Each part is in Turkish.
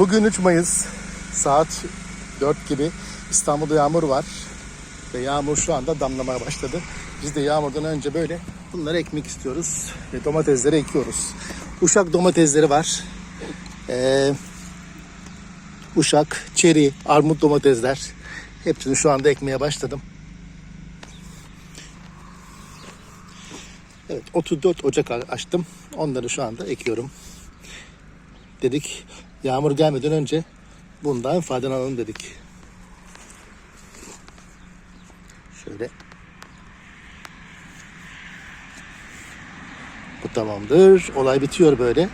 Bugün 3 Mayıs saat 4 gibi İstanbul'da yağmur var. Ve yağmur şu anda damlamaya başladı. Biz de yağmurdan önce böyle bunları ekmek istiyoruz. Ve domatesleri ekiyoruz. Uşak domatesleri var. Ee, uşak, çeri, armut domatesler. Hepsini şu anda ekmeye başladım. Evet 34 Ocak açtım. Onları şu anda ekiyorum. Dedik yağmur gelmeden önce bundan faydalanalım dedik. Şöyle. Bu tamamdır. Olay bitiyor böyle.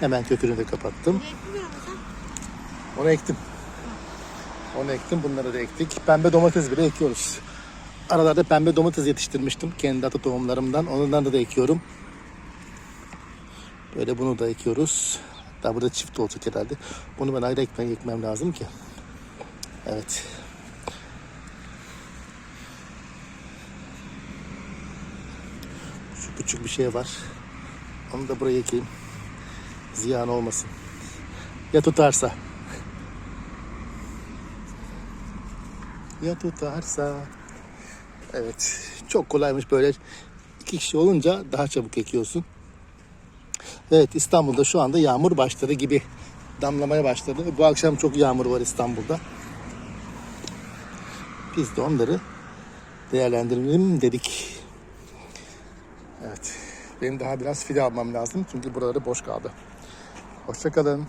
Hemen kökünü de kapattım. Onu ektim. Onu ektim. Bunları da ektik. Pembe domates bile ekiyoruz. Aralarda pembe domates yetiştirmiştim. Kendi ata tohumlarımdan. Onlardan da ekiyorum. Böyle bunu da ekiyoruz. Hatta burada çift olacak herhalde. Bunu ben ayrı ekmek ekmem lazım ki. Evet. Şu küçük bir şey var. Onu da buraya ekeyim. Ziyan olmasın. Ya tutarsa. Ya tutarsa. Evet. Çok kolaymış böyle. İki kişi olunca daha çabuk ekiyorsun. Evet İstanbul'da şu anda yağmur başladı gibi. Damlamaya başladı. Bu akşam çok yağmur var İstanbul'da. Biz de onları değerlendirelim dedik. Evet. Benim daha biraz fide almam lazım. Çünkü buraları boş kaldı. Hoşçakalın.